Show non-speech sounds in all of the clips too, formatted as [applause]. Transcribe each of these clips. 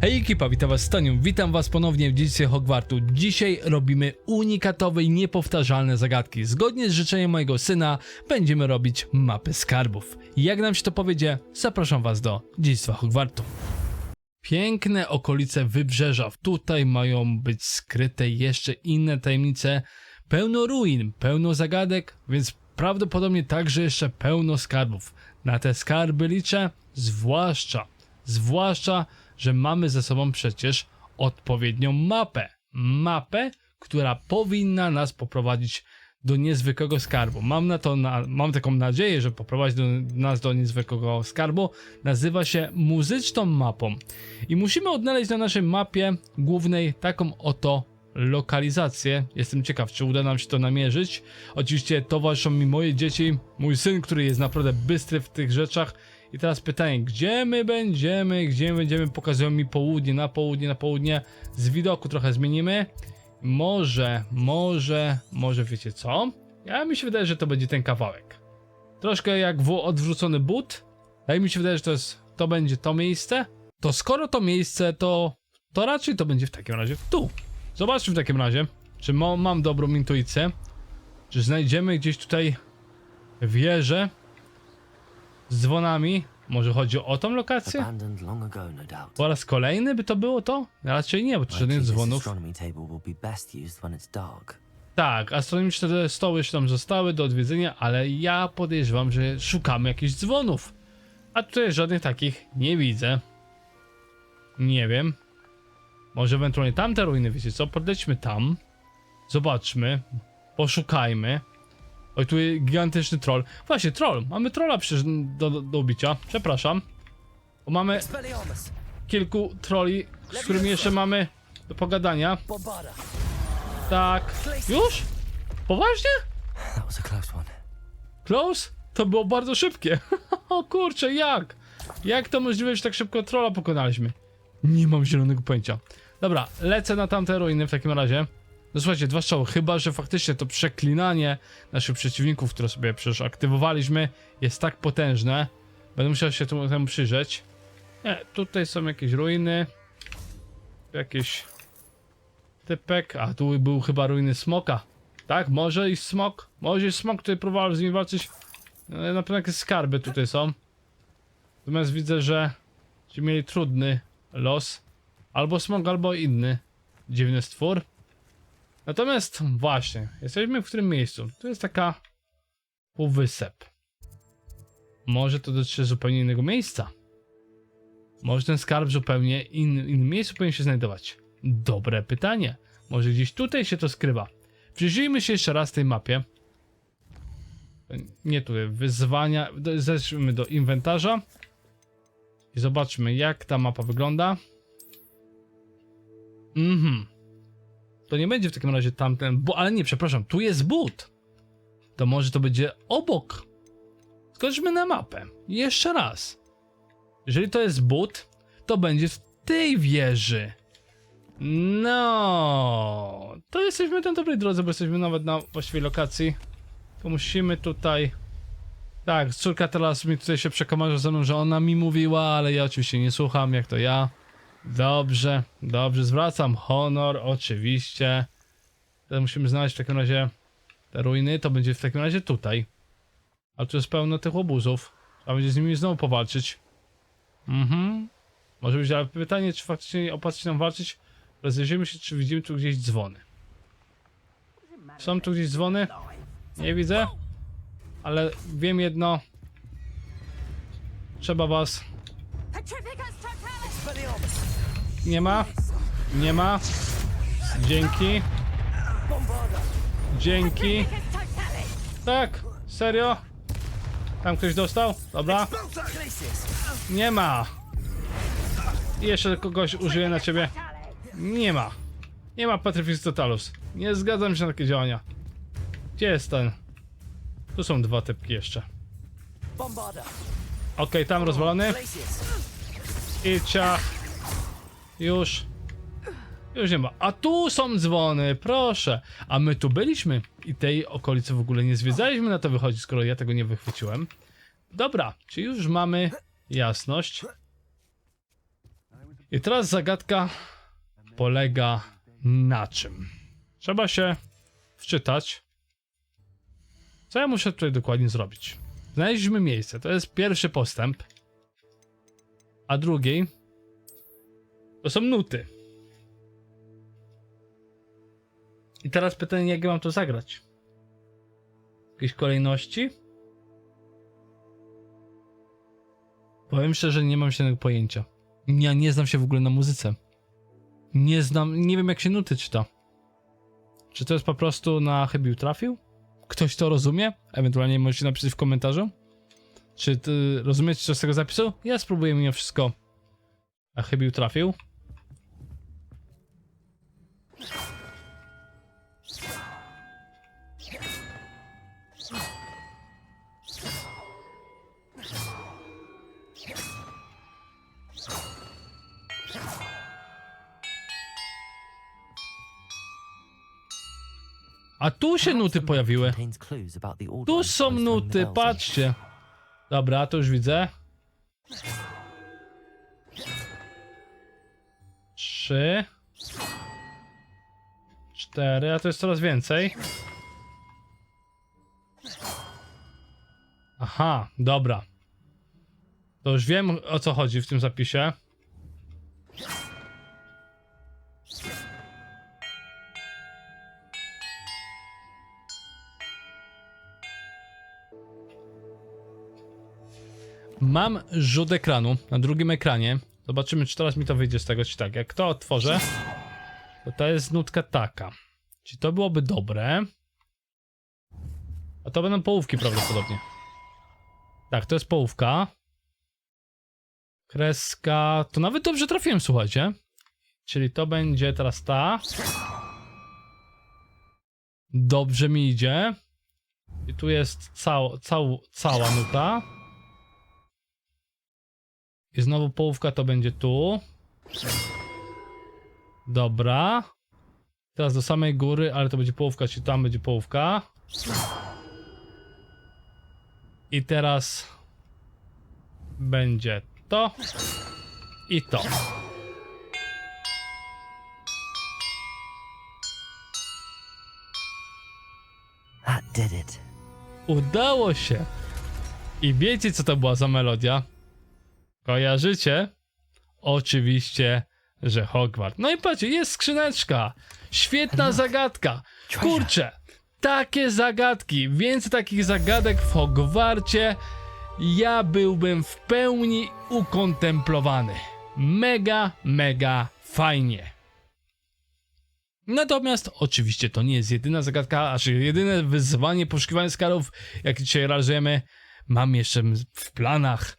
Hej ekipa, witam was Staniu, witam was ponownie w dziedzictwie Hogwartu. Dzisiaj robimy unikatowe i niepowtarzalne zagadki. Zgodnie z życzeniem mojego syna będziemy robić mapy skarbów. Jak nam się to powiedzie, zapraszam was do dziedzictwa Hogwartu. Piękne okolice wybrzeża. Tutaj mają być skryte jeszcze inne tajemnice. Pełno ruin, pełno zagadek, więc prawdopodobnie także jeszcze pełno skarbów. Na te skarby liczę, zwłaszcza, zwłaszcza, że mamy ze sobą przecież odpowiednią mapę. Mapę, która powinna nas poprowadzić do niezwykłego skarbu. Mam na to, na, mam taką nadzieję, że poprowadzi do, nas do niezwykłego skarbu. Nazywa się muzyczną mapą. I musimy odnaleźć na naszej mapie głównej taką oto lokalizację. Jestem ciekaw, czy uda nam się to namierzyć. Oczywiście towarzyszą mi moje dzieci, mój syn, który jest naprawdę bystry w tych rzeczach. I teraz pytanie, gdzie my będziemy, gdzie my będziemy, pokazują mi południe, na południe, na południe. Z widoku trochę zmienimy. Może, może, może wiecie co? Ja mi się wydaje, że to będzie ten kawałek. Troszkę jak w odwrócony but. Tak mi się wydaje, że to jest, to będzie to miejsce. To skoro to miejsce, to, to raczej to będzie w takim razie tu. Zobaczmy w takim razie, czy mam dobrą intuicję. Czy znajdziemy gdzieś tutaj wieżę dzwonami? Może chodzi o tą lokację? Abandoned long ago, no doubt. Po raz kolejny by to było to? Raczej nie, bo tu żadnych dzwonów. astronomy table will be best used when it's dark. Tak, astronomiczne stoły jeszcze tam zostały do odwiedzenia, ale ja podejrzewam, że szukamy jakichś dzwonów. A tutaj żadnych takich nie widzę. Nie wiem. Może ewentualnie tamte ruiny, wiecie co? Podejdźmy tam. Zobaczmy. Poszukajmy. Oj, tu jest gigantyczny troll. Właśnie, troll. Mamy trolla przecież do, do, do ubicia. Przepraszam. Bo mamy kilku trolli, z którymi jeszcze mamy do pogadania. Tak. Już? Poważnie? Close? To było bardzo szybkie. [laughs] o kurczę, jak? Jak to możliwe, że tak szybko trolla pokonaliśmy? Nie mam zielonego pojęcia. Dobra, lecę na tamte ruiny w takim razie. No słuchajcie, dwa strzały, chyba że faktycznie to przeklinanie naszych przeciwników, które sobie przecież aktywowaliśmy, jest tak potężne. Będę musiał się temu, temu przyjrzeć. Nie, tutaj są jakieś ruiny. Jakieś typek, a tu był chyba ruiny smoka. Tak, może i smok. Może i smok tutaj próbował z nim walczyć. Ale na pewno jakieś skarby tutaj są. Natomiast widzę, że ci mieli trudny los. Albo smok, albo inny dziwny stwór. Natomiast właśnie, jesteśmy w którym miejscu? Tu jest taka półwysep. Może to dotyczy zupełnie innego miejsca. Może ten skarb zupełnie in, innym miejscu powinien się znajdować. Dobre pytanie. Może gdzieś tutaj się to skrywa. Przyjrzyjmy się jeszcze raz tej mapie. Nie tutaj, wyzwania. Zeszliśmy do inwentarza. I zobaczmy, jak ta mapa wygląda. Mhm. To nie będzie w takim razie tamten. Bo, ale nie, przepraszam, tu jest but. To może to będzie obok. Skoczmy na mapę. Jeszcze raz. Jeżeli to jest but, to będzie w tej wieży. No, to jesteśmy na dobrej drodze, bo jesteśmy nawet na właściwej lokacji. To musimy tutaj. Tak, córka teraz mi tutaj się przekomarza ze mną, że ona mi mówiła, ale ja oczywiście nie słucham, jak to ja. Dobrze, dobrze, zwracam honor, oczywiście. Teraz musimy znaleźć w takim razie te ruiny, to będzie w takim razie tutaj. A tu jest pełno tych łobuzów. A będzie z nimi znowu powalczyć. Mhm. Może być ale pytanie, czy faktycznie opłaca nam walczyć? Rozejrzyjmy się, czy widzimy tu gdzieś dzwony. Są tu gdzieś dzwony? Nie widzę. Ale wiem jedno. Trzeba was. Nie ma. Nie ma. Dzięki. Dzięki. Tak, serio? Tam ktoś dostał? Dobra. Nie ma. I jeszcze kogoś użyję na ciebie. Nie ma. Nie ma Petrificus Totalus. Nie zgadzam się na takie działania. Gdzie jest ten? Tu są dwa typki jeszcze. Okej, tam rozwalony. I ciach. Już. Już nie ma. A tu są dzwony, proszę. A my tu byliśmy i tej okolicy w ogóle nie zwiedzaliśmy, na to wychodzi, skoro ja tego nie wychwyciłem. Dobra, czy już mamy jasność? I teraz zagadka polega na czym? Trzeba się wczytać. Co ja muszę tutaj dokładnie zrobić? Znaleźliśmy miejsce. To jest pierwszy postęp. A drugi to są nuty. I teraz pytanie, jak ja mam to zagrać? Jakieś kolejności? Powiem szczerze, nie mam się pojęcia. Ja nie znam się w ogóle na muzyce. Nie znam, nie wiem jak się nuty czyta. Czy to jest po prostu na chybił trafił? Ktoś to rozumie? Ewentualnie możecie napisać w komentarzu. Czy ty rozumiecie co z tego zapisu? Ja spróbuję mimo wszystko. A chybił trafił. A tu się nuty pojawiły. Tu są nuty, patrzcie. Dobra, to już widzę. Trzy. Cztery, a to jest coraz więcej. Aha, dobra. To już wiem o co chodzi w tym zapisie. Mam rzut ekranu na drugim ekranie. Zobaczymy, czy teraz mi to wyjdzie z tego, czy tak. Jak to otworzę, to to jest nutka taka. Czy to byłoby dobre? A to będą połówki prawdopodobnie. Tak, to jest połówka. Kreska. To nawet dobrze trafiłem, słuchajcie. Czyli to będzie teraz ta. Dobrze mi idzie. I tu jest cał, cał, cała nuta. I znowu połówka to będzie tu. Dobra. Teraz do samej góry, ale to będzie połówka, czy tam będzie połówka. I teraz będzie to i to. Udało się. I wiecie, co to była za melodia? Kojarzycie? Oczywiście, że Hogwart. No i patrzcie, jest skrzyneczka. Świetna zagadka. Kurczę, takie zagadki, więcej takich zagadek w Hogwarcie, ja byłbym w pełni ukontemplowany. Mega, mega fajnie. Natomiast oczywiście to nie jest jedyna zagadka, aż jedyne wyzwanie poszukiwania skarów, jakie dzisiaj realizujemy. Mam jeszcze w planach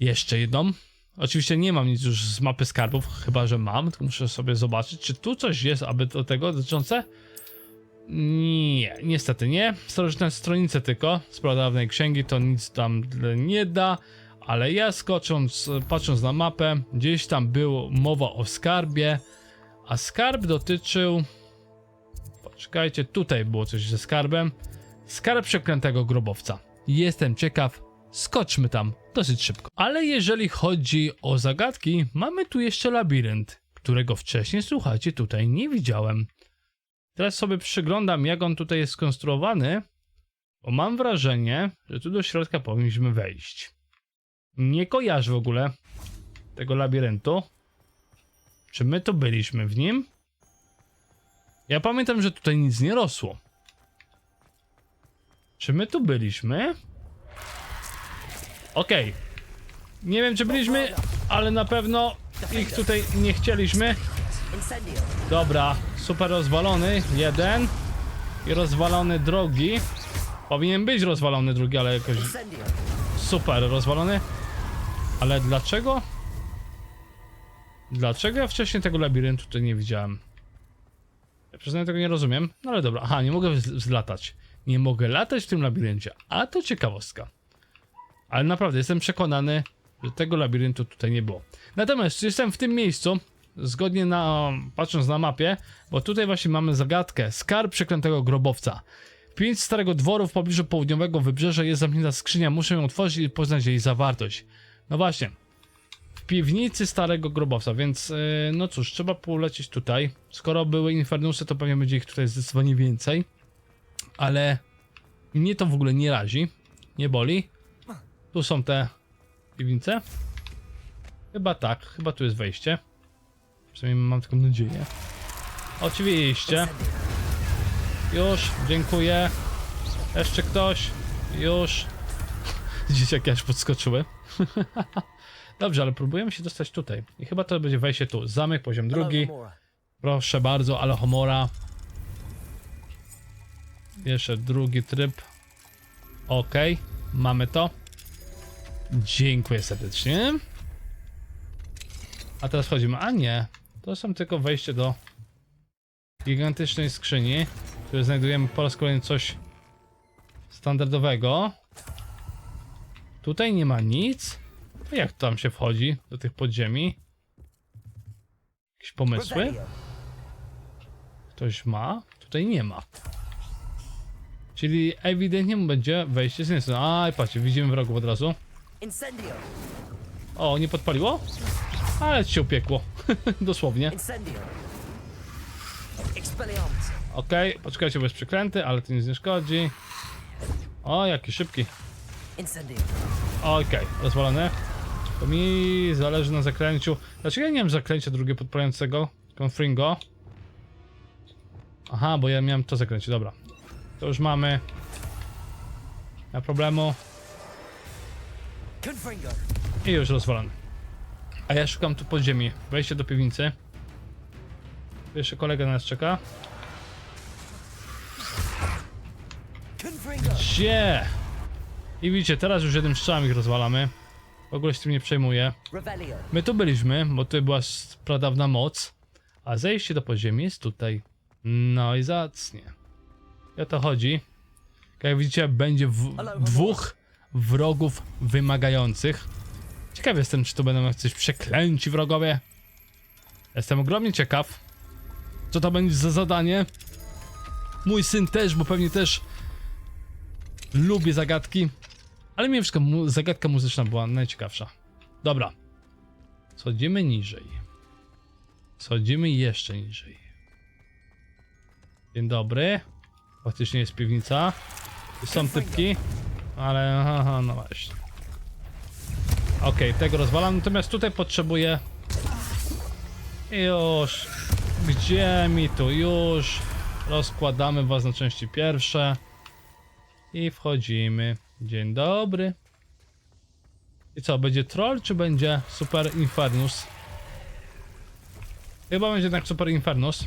jeszcze jedną. Oczywiście nie mam nic już z mapy skarbów, chyba że mam, muszę sobie zobaczyć, czy tu coś jest, aby do tego dotyczące. Nie, niestety nie. Starożytne stronice tylko z pradawnej księgi to nic tam nie da, ale ja skocząc, patrząc na mapę, gdzieś tam było mowa o skarbie, a skarb dotyczył. Poczekajcie, tutaj było coś ze skarbem. Skarb przeklętego grobowca. Jestem ciekaw, skoczmy tam dosyć szybko. Ale jeżeli chodzi o zagadki, mamy tu jeszcze labirynt, którego wcześniej, słuchajcie, tutaj nie widziałem. Teraz sobie przyglądam, jak on tutaj jest skonstruowany, bo mam wrażenie, że tu do środka powinniśmy wejść. Nie kojarzę w ogóle tego labiryntu. Czy my tu byliśmy w nim? Ja pamiętam, że tutaj nic nie rosło. Czy my tu byliśmy? Okej. Nie wiem, czy byliśmy, ale na pewno ich tutaj nie chcieliśmy. Dobra, super rozwalony. Jeden. I rozwalony drugi. Powinien być rozwalony drugi, ale jakoś... Super rozwalony. Ale dlaczego? Dlaczego ja wcześniej tego labiryntu tutaj nie widziałem? Ja przyznaję, tego nie rozumiem. No ale dobra. Aha, nie mogę wz- zlatać. Nie mogę latać w tym labiryncie. A to ciekawostka. Ale naprawdę jestem przekonany, że tego labiryntu tutaj nie było. Natomiast jestem w tym miejscu, zgodnie na, patrząc na mapie, bo tutaj właśnie mamy zagadkę. Skarb przeklętego grobowca. Pięć starego dworu w pobliżu południowego wybrzeża jest zamknięta skrzynia. Muszę ją otworzyć i poznać jej zawartość. No właśnie. piwnicy starego grobowca, więc yy, no cóż, trzeba polecieć tutaj. Skoro były infernusy, to pewnie będzie ich tutaj zdecydowanie więcej. Ale mnie to w ogóle nie razi, nie boli. Tu są te piwnice. Chyba tak, chyba tu jest wejście. Przynajmniej mam taką nadzieję. Oczywiście. Już, dziękuję. Jeszcze ktoś. Już. [laughs] Dzieciaki aż podskoczyły. [laughs] Dobrze, ale próbujemy się dostać tutaj. I chyba to będzie wejście tu. Zamek, poziom drugi. Proszę bardzo, ale homora. Jeszcze drugi tryb. Ok, mamy to. Dziękuję serdecznie. A teraz wchodzimy. A nie, to są tylko wejście do gigantycznej skrzyni, w której znajdujemy po raz kolejny coś standardowego. Tutaj nie ma nic. To jak tam się wchodzi do tych podziemi? Jakieś pomysły? Ktoś ma? Tutaj nie ma. Czyli ewidentnie będzie wejście z strony. Aj, patrzcie, widzimy wrogów od razu. Incendio! O, nie podpaliło? Ale ci się upiekło. [laughs] Dosłownie. Incendio! Expelliarmus! Okej, poczekajcie, bo jest przekręty, ale to nic nie szkodzi. O, jaki szybki. Incendio! Okej, rozwalone. To mi zależy na zaklęciu. Dlaczego ja nie mam zaklęcia drugie podpalającego? Confringo. Aha, bo ja miałem to zaklęcie, dobra. To już mamy. Nie ma problemu. I już rozwalony. A ja szukam tu podziemi. Wejście do piwnicy. Jeszcze kolega na nas czeka. Gdzie? I widzicie, teraz już jednym strzałem ich rozwalamy. W ogóle się tym nie przejmuję. My tu byliśmy, bo tutaj była pradawna moc. A zejście do podziemi jest tutaj. No i zacnie. I o to chodzi. Jak widzicie, będzie dwóch wrogów wymagających. Ciekaw jestem, czy to będą jacyś przeklęci wrogowie. Jestem ogromnie ciekaw. Co to będzie za zadanie? Mój syn też, bo pewnie też lubi zagadki. Ale mimo wszystko mu- zagadka muzyczna była najciekawsza. Dobra. Schodzimy niżej. Schodzimy jeszcze niżej. Dzień dobry. Faktycznie jest piwnica. Tu są typki. Ale aha, no właśnie. Okej, tego rozwalam. Natomiast tutaj potrzebuję... Już. Gdzie mi tu? Już. Rozkładamy was na części pierwsze. I wchodzimy. Dzień dobry. I co, będzie troll, czy będzie Super Infernus? Chyba będzie jednak Super Infernus.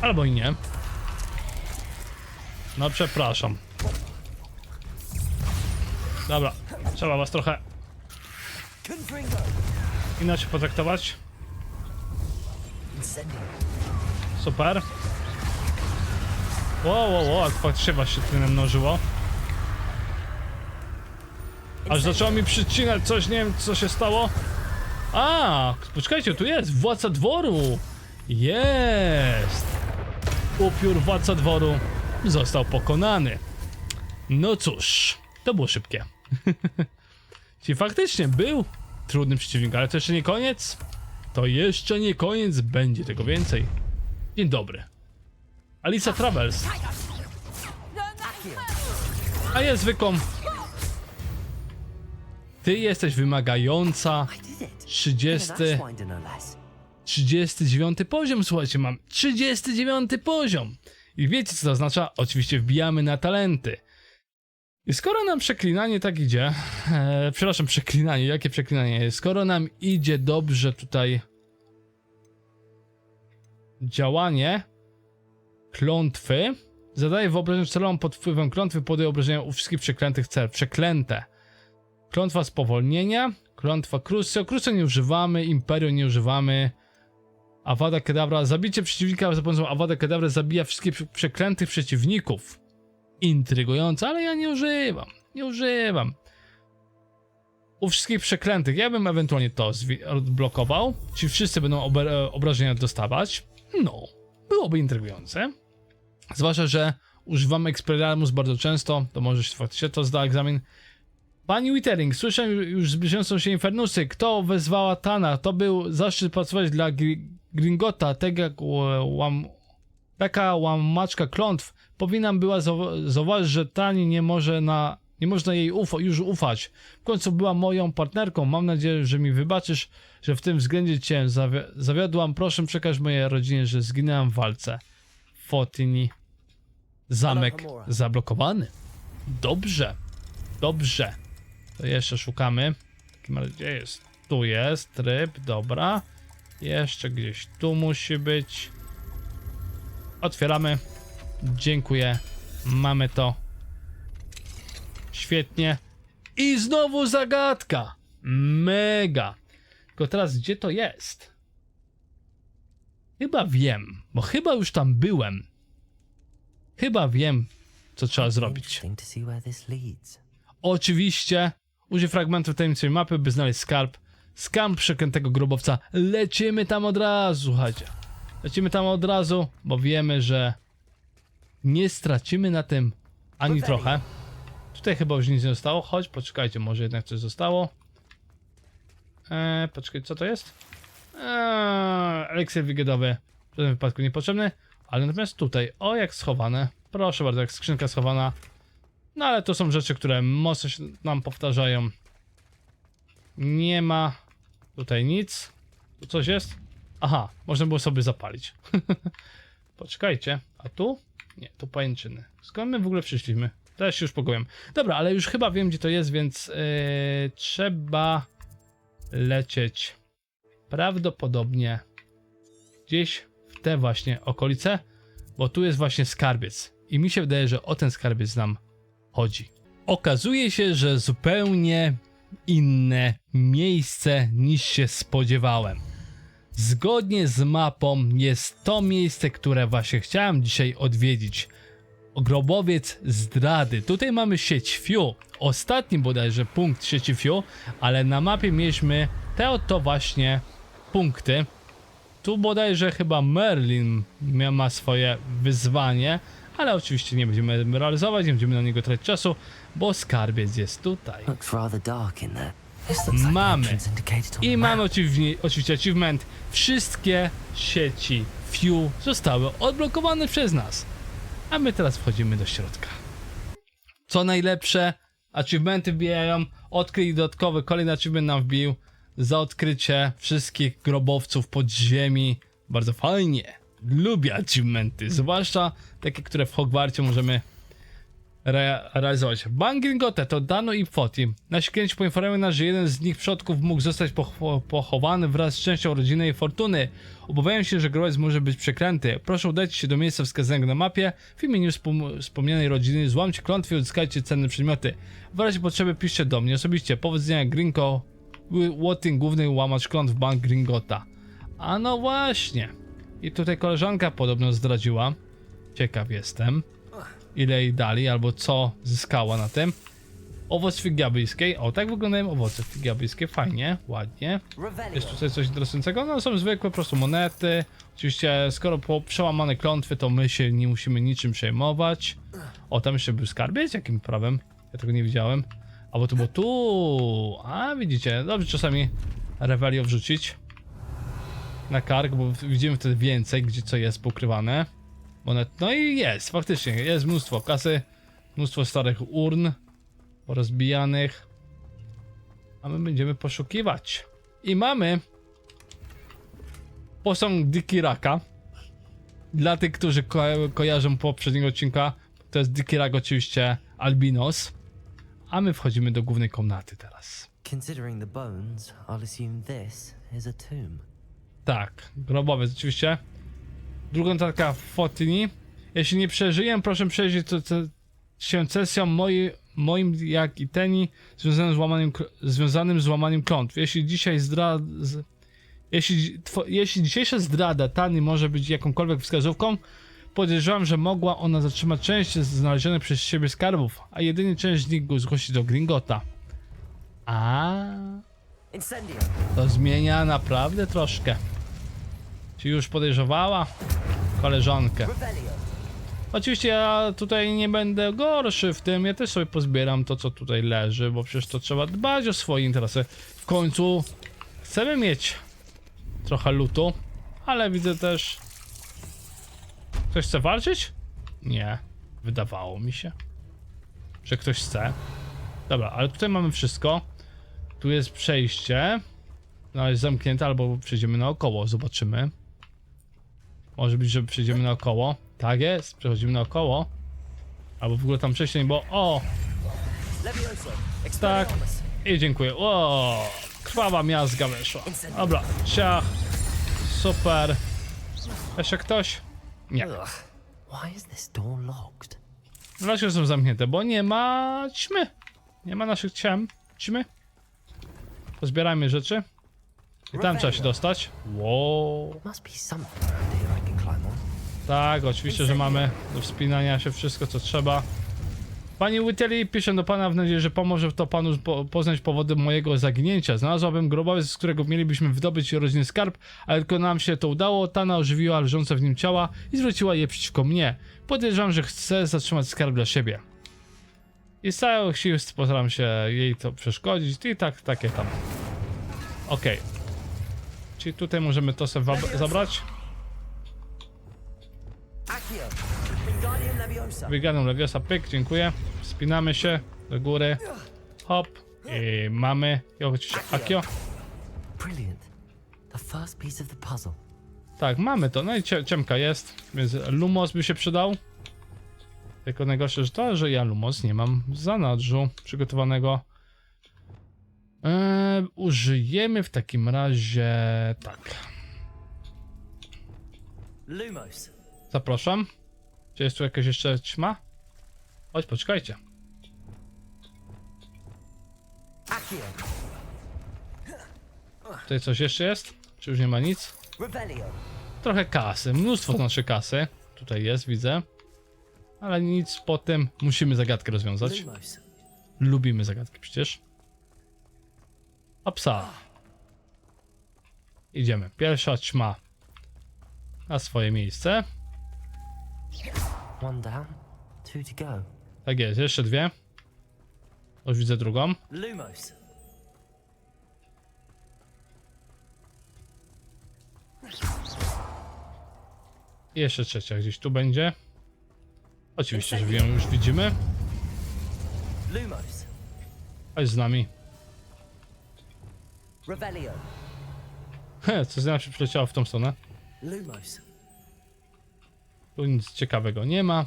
Albo i nie. No przepraszam. Dobra, trzeba was trochę inaczej potraktować. Super. Wow, wow, wow, faktycznie was się tyle mnożyło. Aż zaczęło mi przycinać coś, nie wiem co się stało. A, poczekajcie, tu jest władca dworu. Jest. Upiór władca dworu został pokonany. No cóż, to było szybkie. [laughs] Czyli faktycznie był trudny przeciwnik, ale to jeszcze nie koniec. To jeszcze nie koniec, będzie tego więcej. Dzień dobry. Alisa Travels. A ja zwykłą. Ty jesteś wymagająca. I did it! 30. Even that's winder no less. 39 poziom, słuchajcie, mam 39 poziom. I wiecie co to oznacza? Oczywiście wbijamy na talenty. I skoro nam przeklinanie tak idzie, e, przepraszam, przeklinanie, jakie przeklinanie? Skoro nam idzie dobrze tutaj działanie klątwy, zadaje wyobrażenie celową pod wpływem klątwy podaje obrażenia u wszystkich przeklętych cel. Przeklęte. Klątwa spowolnienia, klątwa Crucio. Crucio nie używamy, Imperio nie używamy. Awada Kedavra. Zabicie przeciwnika za pomocą Awada Kedavra zabija wszystkich prze- przeklętych przeciwników. Intrygujące, ale ja nie używam. Nie używam. U wszystkich przeklętych. Ja bym ewentualnie to odblokował. Ci wszyscy będą e, obrażenia dostawać. No, byłoby intrygujące. Zwłaszcza, że używamy Expelliarmus bardzo często. To może się faktycznie to zda egzamin. Pani Wittering, słyszę już zbliżającą się Infernusy. Kto wezwała Tana? To był zaszczyt pracować dla Gri- Gringota, tego jak ł- łam... Taka łamaczka klątw powinnam była zau- zauważyć, że Tani nie może na... Nie można jej ufo, już ufać. W końcu była moją partnerką. Mam nadzieję, że mi wybaczysz, że w tym względzie cię zawi- zawiodłam. Proszę przekaż mojej rodzinie, że zginęłam w walce. Fotini. Zamek zablokowany. Dobrze. Dobrze. To jeszcze szukamy. W takim razie gdzie jest? Tu jest tryb, dobra. Jeszcze gdzieś tu musi być. Otwieramy. Dziękuję. Mamy to. Świetnie. I znowu zagadka. Mega. Tylko teraz gdzie to jest? Chyba wiem, bo chyba już tam byłem. Chyba wiem, co trzeba zrobić. Oczywiście użyj fragmentu tajemniczej mapy, by znaleźć skarb. Skamp przeklętego grobowca. Lecimy tam od razu, słuchajcie. Lecimy tam od razu, bo wiemy, że nie stracimy na tym ani trochę. Tutaj chyba już nic nie zostało. Chodź, poczekajcie, może jednak coś zostało. Eee, poczekaj, co to jest? Eee, eliksir. W tym wypadku niepotrzebny. Ale natomiast tutaj, o jak schowane. Proszę bardzo, jak skrzynka schowana. No ale to są rzeczy, które mocno się nam powtarzają. Nie ma tutaj nic. Tu coś jest? Aha, można było sobie zapalić. [laughs] Poczekajcie, a tu? Nie, tu pajęczyny. Skąd my w ogóle przyszliśmy? Teraz się już pogowiem. Dobra, ale już chyba wiem, gdzie to jest, więc yy, trzeba lecieć prawdopodobnie gdzieś w te właśnie okolice, bo tu jest właśnie skarbiec. I mi się wydaje, że o ten skarbiec nam chodzi. Okazuje się, że zupełnie inne miejsce niż się spodziewałem. Zgodnie z mapą jest to miejsce, które właśnie chciałem dzisiaj odwiedzić. Grobowiec zdrady. Tutaj mamy sieć FIU. Ostatni bodajże punkt sieci FIU, ale na mapie mieliśmy te oto właśnie punkty. Tu bodajże chyba Merlin ma swoje wyzwanie, ale oczywiście nie będziemy realizować, nie będziemy na niego tracić czasu, bo skarbiec jest tutaj. Mamy. I mamy oczywiście, oczywiście achievement. Wszystkie sieci FIU zostały odblokowane przez nas. A my teraz wchodzimy do środka. Co najlepsze, achievementy wbijają. Odkryj dodatkowy, kolejny achievement nam wbił. Za odkrycie wszystkich grobowców podziemi. Bardzo fajnie. Lubię achievementy, zwłaszcza takie, które w Hogwarcie możemy re realizować. Bank to Dano i Foti. Nasi klienci poinformowali nas, że jeden z nich przodków mógł zostać poch pochowany wraz z częścią rodziny i fortuny. Obawiają się, że grobowiec może być przeklęty. Proszę udać się do miejsca wskazanego na mapie. W imieniu wspom wspomnianej rodziny złamcie klątwy i odzyskajcie cenne przedmioty. W razie potrzeby piszcie do mnie osobiście. Powodzenia Gringo, Łotyn, główny łamacz klątw Bank Gringota. A no właśnie. I tutaj koleżanka podobno zdradziła. Ciekaw jestem ile jej dali, albo co zyskała na tym. Owoc figi. O, tak wyglądają owoce figi. Fajnie, ładnie. Jest tutaj coś interesującego? No, są zwykłe po prostu monety. Oczywiście, skoro po przełamane klątwy, to my się nie musimy niczym przejmować. O, tam jeszcze był skarbiec? Jakim prawem? Ja tego nie widziałem. A bo to było tu. A, widzicie, dobrze czasami Revelio wrzucić na kark, bo widzimy wtedy więcej, gdzie co jest pokrywane. Monet. No i jest, faktycznie, jest mnóstwo kasy, mnóstwo starych urn rozbijanych. A my będziemy poszukiwać. I mamy posąg Dikiraka. Dla tych, którzy ko kojarzą poprzedniego odcinka, to jest Dikirak oczywiście Albinos. A my wchodzimy do głównej komnaty teraz. Considering the bones, I'll assume this is a tomb. Tak, grobowiec oczywiście. Druga notatka w Fotyni. Jeśli nie przeżyję, proszę przejrzeć to, to się sesją moi, moim jak i Teni związanym z łamaniem, związanym z łamaniem klątw. Jeśli dzisiaj zdra... Z, jeśli, two, jeśli dzisiejsza zdrada Tani może być jakąkolwiek wskazówką, podejrzewam, że mogła ona zatrzymać część z znalezionych przez siebie skarbów, a jedynie część z nich go zgłosić do Gringota. A to zmienia naprawdę troszkę. Czy już podejrzewała koleżankę? Oczywiście ja tutaj nie będę gorszy w tym, ja też sobie pozbieram to, co tutaj leży, bo przecież to trzeba dbać o swoje interesy. W końcu chcemy mieć trochę lutu, ale widzę też... Ktoś chce walczyć? Nie, wydawało mi się, że ktoś chce. Dobra, ale tutaj mamy wszystko. Tu jest przejście. No jest zamknięte, albo przejdziemy naokoło, zobaczymy. Może być, że przejdziemy naokoło. Tak jest, przechodzimy naokoło. Albo w ogóle tam wcześniej, bo o! Tak. I dziękuję. O! Krwawa miazga weszła. Dobra, ciach. Super. Jeszcze ktoś? Nie. Dlaczego są zamknięte? Bo nie ma ćmy. Nie ma naszych ciem. Ćmy. Pozbierajmy rzeczy. I tam trzeba się dostać. Wow. Tak, oczywiście, że mamy do wspinania się wszystko, co trzeba. Pani Whiteley pisze do pana w nadziei, że pomoże to panu po poznać powody mojego zaginięcia. Znalazłabym grobowiec, z którego mielibyśmy wydobyć rodzinny skarb, ale tylko nam się to udało. Tana ożywiła leżące w nim ciała i zwróciła je przeciwko mnie. Podejrzewam, że chce zatrzymać skarb dla siebie. I z całych sił postaram się jej to przeszkodzić i tak, takie tam. Okej. Czyli tutaj możemy to sobie zabrać. Wingardium Leviosa. Pyk, dziękuję. Wspinamy się do góry. Hop. I mamy. I oczywiście Akio. Tak, mamy to. No i cie, ciemka jest, więc Lumos by się przydał. Tylko najgorsze, że to, że ja Lumos nie mam w zanadrzu przygotowanego. Eee, użyjemy w takim razie. Tak. Lumos. Zapraszam. Czy jest tu jakaś jeszcze ćma? Chodź, poczekajcie. Tutaj coś jeszcze jest? Czy już nie ma nic? Trochę kasy, mnóstwo znaczy kasy. Tutaj jest, widzę. Ale nic po tym. Musimy zagadkę rozwiązać. Lubimy zagadki przecież. A. Idziemy. Pierwsza ćma. Na swoje miejsce. One down, two to go. Tak jest, jeszcze dwie. Już widzę drugą. Lumos. I jeszcze trzecia gdzieś tu będzie. Oczywiście, że ją już widzimy. Lumos. Chodź z nami. Revelio. He, co z nami się przyleciało w tą stronę. Lumos. Tu nic ciekawego nie ma.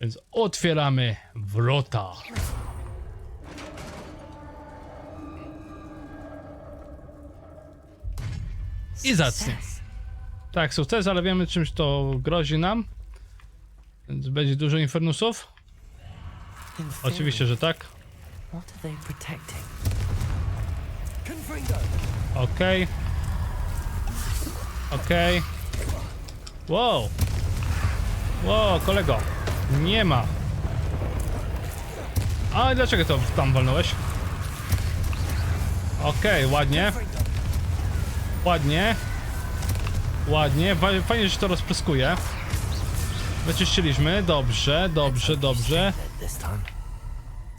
Więc otwieramy wrota. I zacnie. Tak, sukces, ale wiemy czymś to grozi nam. Więc będzie dużo infernusów. In Oczywiście, że tak. Protecting? Confringo. Okej. Okej. Wow. Wow, kolego. Nie ma. A dlaczego to tam walnąłeś? Okej, ładnie. Ładnie. Ładnie. Wa- Fajnie, że to rozpryskuje. Wyczyściliśmy. Dobrze, dobrze, dobrze.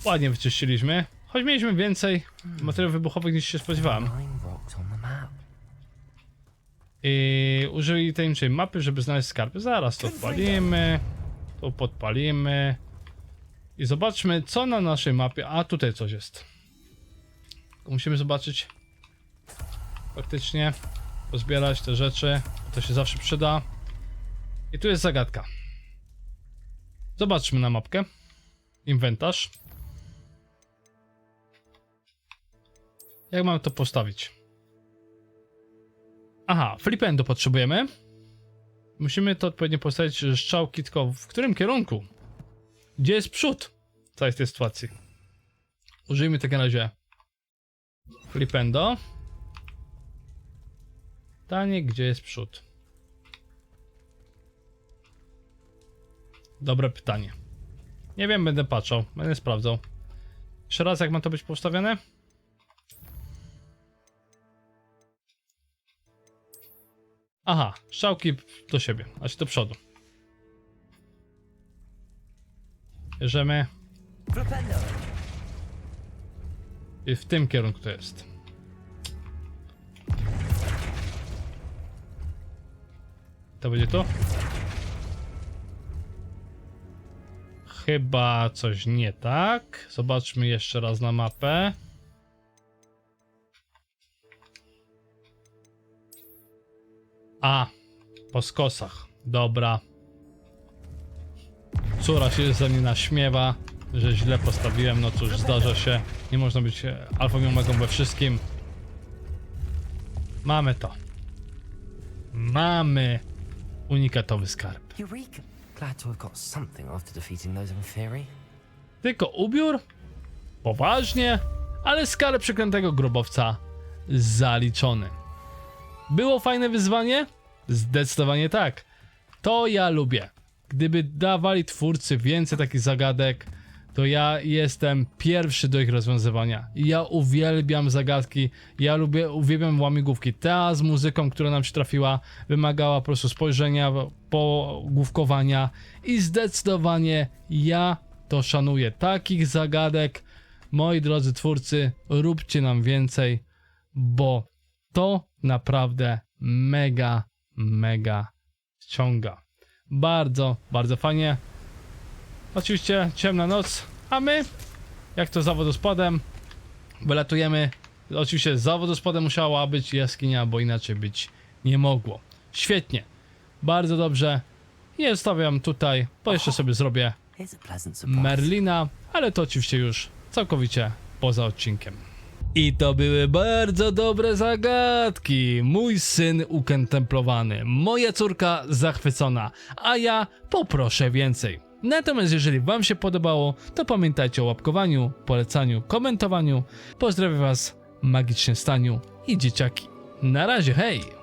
Ładnie wyczyściliśmy. Choć mieliśmy więcej materiałów wybuchowych niż się spodziewałem. Nine rocks on the map. I użyli tajemniczej mapy, żeby znaleźć skarby. Zaraz to odpalimy. To podpalimy. I zobaczmy, co na naszej mapie. A tutaj coś jest. Musimy zobaczyć. Faktycznie. Pozbierać te rzeczy. To się zawsze przyda. I tu jest zagadka. Zobaczmy na mapkę. Inwentarz. Jak mamy to postawić? Aha, flipendo potrzebujemy. Musimy to odpowiednio postawić strzałki, tylko w którym kierunku? Gdzie jest przód całej tej sytuacji? Użyjmy w takim razie flipendo. Pytanie, gdzie jest przód? Dobre pytanie. Nie wiem, będę patrzał, będę sprawdzał. Jeszcze raz, jak ma to być postawione? Aha, strzałki do siebie, znaczy do przodu. Bierzemy. I w tym kierunku to jest. To będzie to? Chyba coś nie tak. Zobaczmy jeszcze raz na mapę. A, po skosach. Dobra. Córa się ze mnie naśmiewa, że źle postawiłem. No cóż, zdarza się. Nie można być e, alfą i omegą we wszystkim. Mamy to. Mamy unikatowy skarb. Eureka. Glad to have got something after defeating those Inferi. Tylko ubiór? Poważnie? Ale skarb przeklętego grobowca zaliczony. Było fajne wyzwanie? Zdecydowanie tak. To ja lubię. Gdyby dawali twórcy więcej takich zagadek, to ja jestem pierwszy do ich rozwiązywania. Ja uwielbiam zagadki, ja lubię, uwielbiam łamigłówki. Ta z muzyką, która nam się trafiła, wymagała po prostu spojrzenia, pogłówkowania i zdecydowanie ja to szanuję. Takich zagadek, moi drodzy twórcy, róbcie nam więcej, bo to naprawdę mega, mega ściąga. Bardzo, bardzo fajnie. Oczywiście ciemna noc, a my, jak to z zawodospodem, wylatujemy. Oczywiście z zawodospodem musiała być jaskinia, bo inaczej być nie mogło. Świetnie, bardzo dobrze. Nie zostawiam tutaj, bo jeszcze sobie zrobię. Merlina, ale to oczywiście już całkowicie poza odcinkiem. I to były bardzo dobre zagadki. Mój syn ukontemplowany, moja córka zachwycona, a ja poproszę więcej. Natomiast jeżeli Wam się podobało, to pamiętajcie o łapkowaniu, polecaniu, komentowaniu. Pozdrawiam Was magicznie staniu i dzieciaki. Na razie, hej!